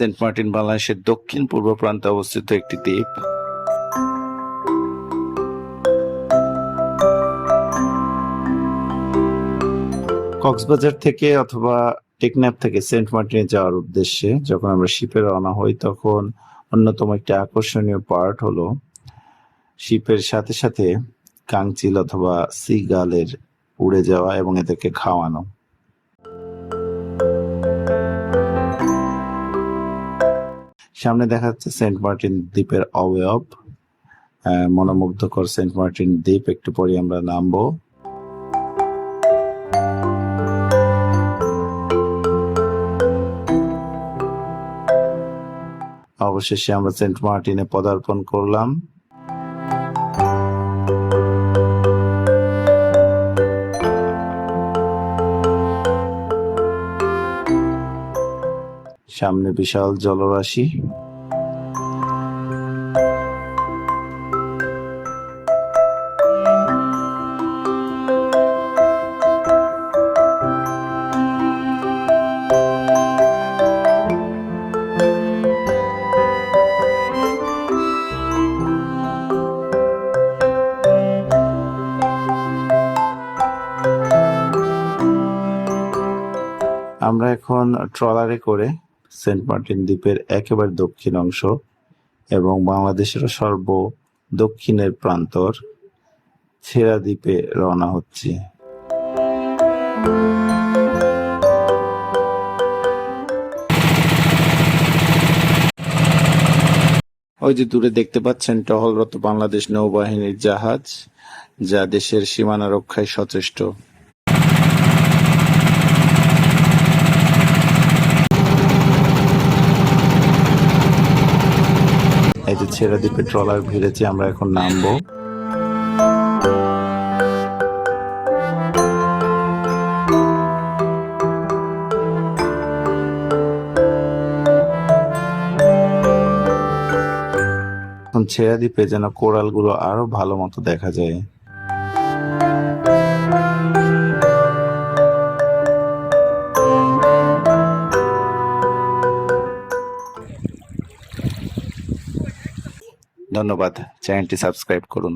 Saint Martin বাংলাদেশের দক্ষিণ পূর্ব প্রান্তে অবস্থিত একটি দ্বীপ। কক্সবাজার থেকে অথবা টেকনাফ থেকে সেন্ট মার্টিনে যাওয়ার উদ্দেশ্যে যখন আমরা শিপে রওনা হই, তখন অন্যতম একটি আকর্ষণীয় পার্ট হলো শিপের সাথে সাথে কাংচিল অথবা সিগালের উড়ে যাওয়া এবং এদেরকে খাওয়ানো। সামনে দেখা যাচ্ছে সেন্ট মার্টিন দ্বীপের অবয়ব। মনোমুগ্ধকর সেন্ট মার্টিন দ্বীপ, একটু পরে আমরা নামবো। অবশেষে আমরা সেন্ট মার্টিনে পদার্পণ করলাম। সামনে বিশাল জলরাশি। আমরা এখন ট্রলারে করে সেন্ট মার্টিন দ্বীপের একেবারে দক্ষিণ অংশ এবং বাংলাদেশের সর্ব দক্ষিণের প্রান্তর ছেড়া দ্বীপে রওনা হচ্ছি। ওই যে দূরে দেখতে পাচ্ছেন টহলরত বাংলাদেশ নৌবাহিনীর জাহাজ, যা দেশের সীমানা রক্ষায় সচেষ্ট। ছেড়া দ্বীপে ট্রলার ভিড়েছে আমরা এখন নামবো। ছেড়া দ্বীপে যেন কোরালগুলো আরও ভালো মতো দেখা যায়। ধন্যবাদ। চ্যানেলটি সাবস্ক্রাইব করুন।